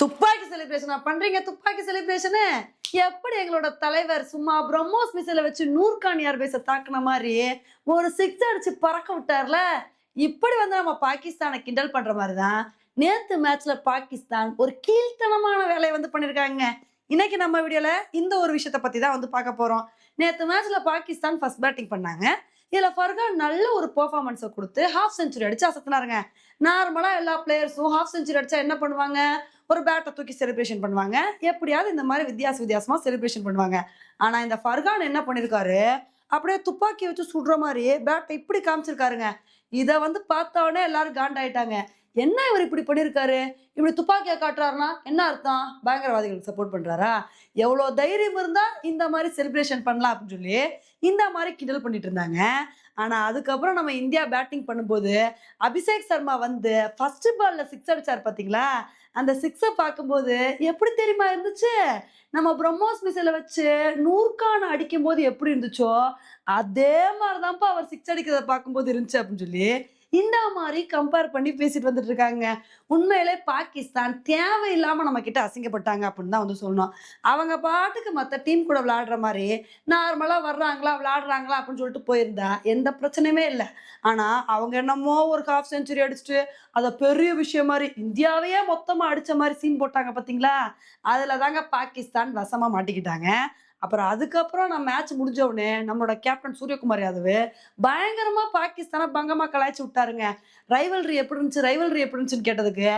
துப்பாக்கி செலிப்ரேஷனா பண்றீங்க? துப்பாக்கி செலிப்ரேஷனு எப்படி எங்களோட தலைவர் சும்மா பிரம்மோஸ் மிசில வச்சு நூர்கானியார் பேச தாக்குன மாதிரி ஒரு சிக்ஸ் அடிச்சு பறக்க விட்டார்ல? இப்படி வந்து நம்ம பாகிஸ்தானை கிண்டல் பண்ற மாதிரி தான் நேத்து மேட்ச்ல பாகிஸ்தான் ஒரு கீழ்த்தனமான வேலையை வந்து பண்ணிருக்காங்க. இன்னைக்கு நம்ம வீடியோல இந்த ஒரு விஷயத்த பத்தி தான் வந்து பார்க்க போறோம். நேத்து மேட்ச்ல பாகிஸ்தான் ஃபர்ஸ்ட் பேட்டிங் பண்ணாங்க. இதில் ஃபர்கான் நல்ல ஒரு பெர்ஃபார்மன்ஸை கொடுத்து ஹாஃப் செஞ்சுரி அடிச்சு அசத்துனாருங்க. நார்மலாக எல்லா பிளேயர்ஸும் ஹாஃப் செஞ்சுரி அடிச்சா என்ன பண்ணுவாங்க? ஒரு பேட்டை தூக்கி செலிப்ரேஷன் பண்ணுவாங்க. எப்படியாவது இந்த மாதிரி வித்தியாச வித்தியாசமாக செலிப்ரேஷன் பண்ணுவாங்க. ஆனால் இந்த ஃபர்கான் என்ன பண்ணியிருக்காரு அப்படியே துப்பாக்கி வச்சு சுடுற மாதிரி பேட்டை இப்படி காமிச்சிருக்காருங்க. இதை வந்து பார்த்த எல்லாரும் காண்டாயிட்டாங்க. என்ன இவர் இப்படி பண்ணியிருக்காரு இப்படி துப்பாக்கியை காட்டுறாருன்னா என்ன அர்த்தம்? பயங்கரவாதிகளுக்கு சப்போர்ட் பண்ணுறாரா எவ்வளோ தைரியம் இருந்தால் இந்த மாதிரி செலிப்ரேஷன் பண்ணலாம் அப்படின்னு சொல்லி இந்த மாதிரி கிண்டல் பண்ணிட்டு இருந்தாங்க. ஆனால் அதுக்கப்புறம் நம்ம இந்தியா பேட்டிங் பண்ணும்போது அபிஷேக் சர்மா வந்து ஃபர்ஸ்ட் பாலில் சிக்ஸ் அடிச்சார் பார்த்தீங்களா அந்த சிக்ஸை பார்க்கும்போது எப்படி தெரியுமா இருந்துச்சு? நம்ம பிரம்மோஸ் மிசையில் வச்சு நூற்கான அடிக்கும் போது எப்படி இருந்துச்சோ அதே மாதிரி தான்ப்பா அவர் சிக்ஸ் அடிக்கிறத பார்க்கும்போது இருந்துச்சு அப்படின்னு சொல்லி இந்த மாதிரி கம்பேர் பண்ணி பேசிட்டு வந்துட்டு இருக்காங்க. உண்மையிலே பாகிஸ்தான் தேவையில்லாம நம்ம கிட்ட அசிங்கப்பட்டாங்க அப்படின்னு தான் வந்து சொல்லணும். அவங்க பாட்டுக்கு மற்ற டீம் கூட விளையாடுற மாதிரி நார்மலா வர்றாங்களா விளையாடுறாங்களா அப்படின்னு சொல்லிட்டு போயிருந்தா எந்த பிரச்சனையுமே இல்லை. ஆனா அவங்க என்னமோ ஒரு ஹாஃப் செஞ்சுரி அடிச்சுட்டு அதை பெரிய விஷயம் மாதிரி இந்தியாவையே மொத்தமா அடிச்ச மாதிரி சீன் போட்டாங்க பாத்தீங்களா? அதுல தாங்க பாகிஸ்தான் வசமா மாட்டிக்கிட்டாங்க. அப்புறம் அதுக்கப்புறம் நான் மேட்ச் முடிஞ்ச உடனே நம்மளோட கேப்டன் சூரியகுமார் யாதவ் பயங்கரமா பாகிஸ்தானை பங்கமா கலாய்ச்சி விட்டாருங்க. ரைவல்ரி எப்படி இருந்துச்சு? ரைவல்ரி எப்படி இருந்துச்சுன்னு கேட்டதுக்கு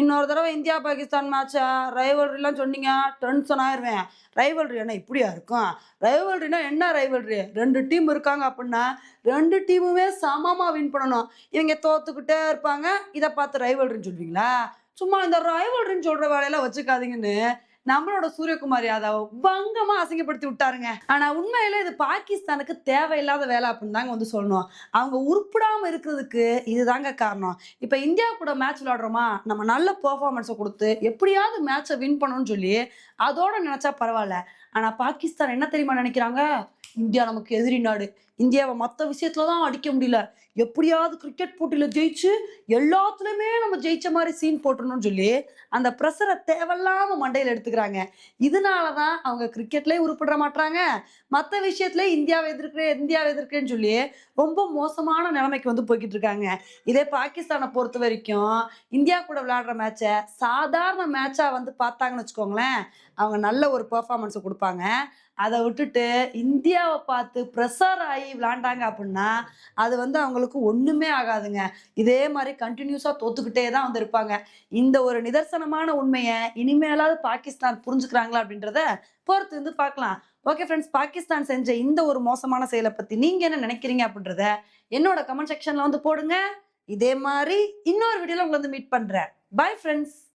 இன்னொரு தடவை இந்தியா பாகிஸ்தான் மேட்சா ரைவல்ரிலாம் சொன்னீங்க டென்ஷன் ஆயிருவேன். ரைவல்ரி என்ன இப்படியா இருக்கும்? ரைவல்ரினா என்ன ரைவல்ரி ரெண்டு டீம் இருக்காங்க அப்படின்னா ரெண்டு டீமுமே சமமா வின் பண்ணணும். இவங்க தோத்துக்கிட்டே இருப்பாங்க. இதை பார்த்து ரைவல்ரின்னு சொல்வீங்களா சும்மா இந்த ரைவல்ரின்னு சொல்ற வேலையெல்லாம் வச்சுக்காதீங்கன்னு நம்மளோட சூரியகுமார் யாதவ் வங்கமா அசிங்கப்படுத்தி விட்டாருங்க. ஆனா உண்மையில இது பாகிஸ்தானுக்கு தேவையில்லாத வேலை அப்படின்னு தாங்க வந்து சொல்லணும். அவங்க உருப்பிடாம இருக்கிறதுக்கு இதுதாங்க காரணம். இப்ப இந்தியா கூட மேட்ச் விளையாடுறோமா? நம்ம நல்ல பெர்ஃபார்மன்ஸை கொடுத்து எப்படியாவது மேட்சை வின் பண்ணணும்னு சொல்லி அதோட நினைச்சா பரவாயில்ல. ஆனா பாகிஸ்தான் என்ன தெரியுமா நினைக்கிறாங்க? இந்தியா நமக்கு எதிரி நாடு. இந்தியாவை மற்ற விஷயத்துல தான் அடிக்க முடியல. எப்படியாவது கிரிக்கெட் போட்டியில ஜெயிச்சு எல்லாத்துலயுமே நம்ம ஜெயிச்ச மாதிரி சீன் போட்டணும்னு சொல்லி அந்த ப்ரெஷரை தேவையில்லாம மண்டையில எடுத்துக்கிறாங்க. இதனாலதான் அவங்க கிரிக்கெட்லயே உருப்பிட மாட்டாங்க மற்ற விஷயத்துல இந்தியாவை எதிர்க்கிறேன் இந்தியாவை எதிர்க்கிறேன்னு சொல்லி ரொம்ப மோசமான நிலைமைக்கு வந்து போய்கிட்டு இருக்காங்க இதே பாகிஸ்தானை பொறுத்த வரைக்கும் இந்தியா கூட விளையாடுற மேட்சை சாதாரண மேட்சா வந்து பார்த்தாங்கன்னு வச்சுக்கோங்களேன். அவங்க நல்ல ஒரு பெர்ஃபார்மன்ஸை கொடுப்பாங்க. அதை விட்டுட்டு இந்தியாவை பார்த்து ப்ரெஷர் ஆகி விளாண்டாங்க அப்படின்னா அது வந்து அவங்களுக்கு ஒண்ணுமே ஆகாதுங்க. இதே மாதிரி கண்டினியூஸாக தோத்துக்கிட்டே தான் வந்து இருப்பாங்க இந்த ஒரு நிதர்சனமான உண்மையை இனிமேலாவது பாகிஸ்தான் புரிஞ்சுக்கிறாங்களா அப்படின்றத பொறுத்து வந்து பார்க்கலாம். ஓகே ஃப்ரெண்ட்ஸ் பாகிஸ்தான் செஞ்ச இந்த ஒரு மோசமான செயலை பத்தி நீங்க என்ன நினைக்கிறீங்க அப்படின்றத என்னோட கமெண்ட் செக்ஷன்ல வந்து போடுங்க. இதே மாதிரி இன்னொரு வீடியோவில் உங்களை வந்து மீட் பண்ணுறேன் பை ஃப்ரெண்ட்ஸ்